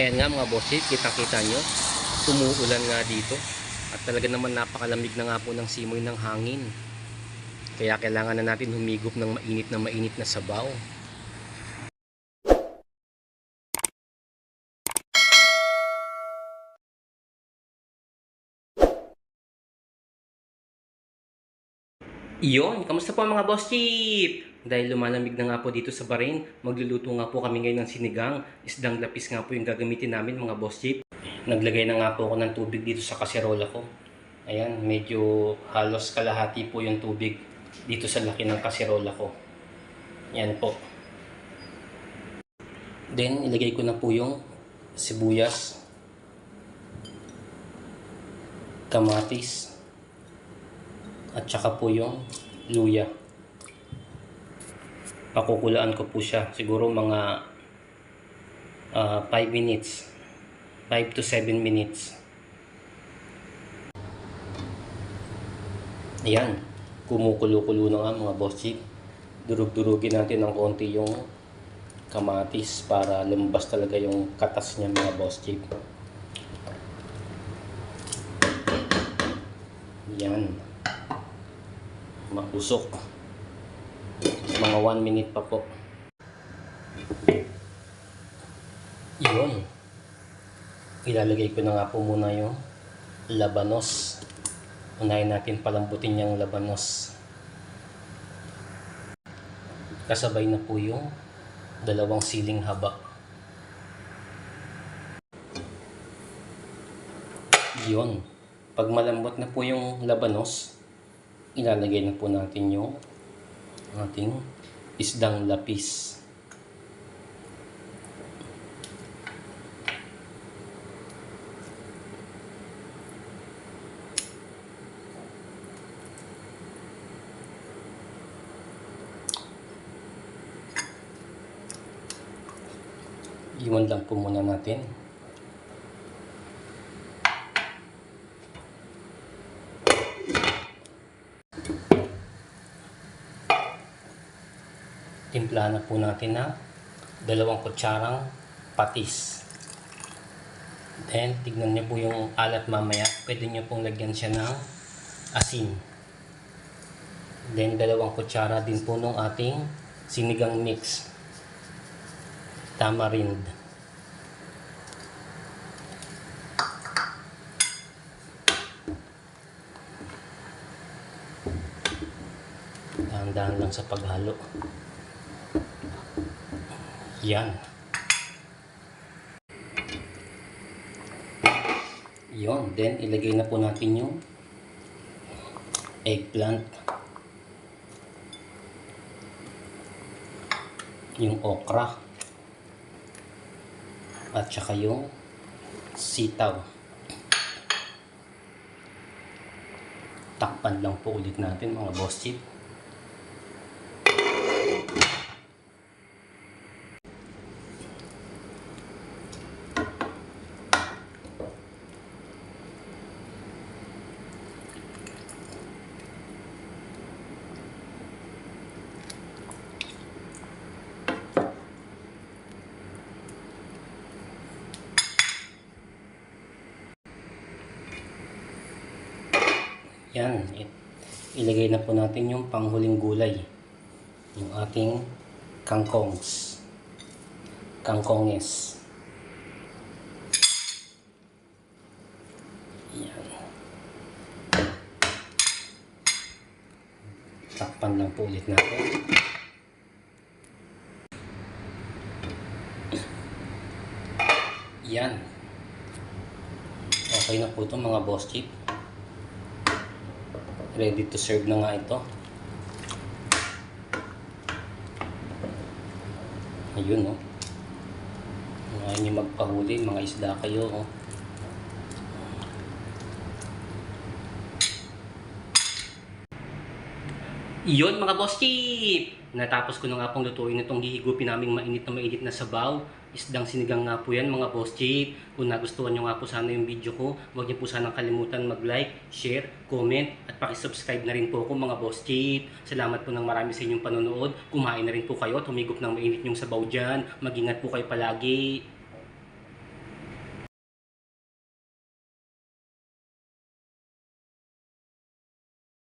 Ayan nga mga bossit, kita-kita nyo. Tumuulan nga dito. At talaga naman napakalamig na nga po ng simoy ng hangin. Kaya kailangan na natin humigop ng mainit na mainit na sabaw. Iyon, kamusta po mga boss chip? Dahil lumalamig na nga po dito sa Bahrain, magluluto nga po kami ngayon ng sinigang. Isdang lapis nga po yung gagamitin namin mga boss chip. Naglagay na nga po ako ng tubig dito sa kaserola ko. Ayan, medyo halos kalahati po yung tubig dito sa laki ng kaserola ko. Yan po. Then, ilagay ko na po yung sibuyas, kamatis, at saka po yung luya. Pakukulaan ko po siya. Siguro mga 5 minutes. 5 to 7 minutes. Ayan. Kumukulo-kulo na nga mga boss chick. Durug-durugin natin ng konti yung kamatis para lumabas talaga yung katas niya mga boss chick. Yan mausok mga 1 minute pa po. Yun. Ilalagay ko na nga po muna yung labanos. Unahin natin palambutin yung labanos. Kasabay na po yung dalawang siling haba. Yun. Pag malambot na po yung labanos ilalagay na po natin yung ating isdang lapis. Iwan lang po muna natin. Timplahan na po natin na dalawang kutsarang patis. Then, tignan nyo po yung alat mamaya. Pwede nyo pong lagyan siya ng asin. Then, dalawang kutsara din po nung ating sinigang mix. Tamarind. Dahan-dahan lang sa paghalo. Yan. Yon, then ilagay na po natin yung eggplant. Yung okra. At saka yung sitaw. Takpan lang po ulit natin mga boss chip. Yan. Ilagay na po natin yung panghuling gulay. Yung ating kangkongs. Kangkonges. Yan. Takpan lang po ulit natin. Yan. Okay na po ito mga boss chip ready to serve na nga ito ayun no mga nyo magpahuli mga isda kayo oh. Iyon mga boss chip! Natapos ko na nga pong lutuin itong hihigupin naming mainit na mainit na sabaw. Isdang sinigang nga po yan mga boss chip. Kung nagustuhan nyo nga po sana yung video ko, huwag niyo po sanang kalimutan mag-like, share, comment, at pakisubscribe na rin po ako mga boss chip. Salamat po ng marami sa inyong panonood. Kumain na rin po kayo at humigop ng mainit yung sabaw dyan. Mag-ingat po kayo palagi.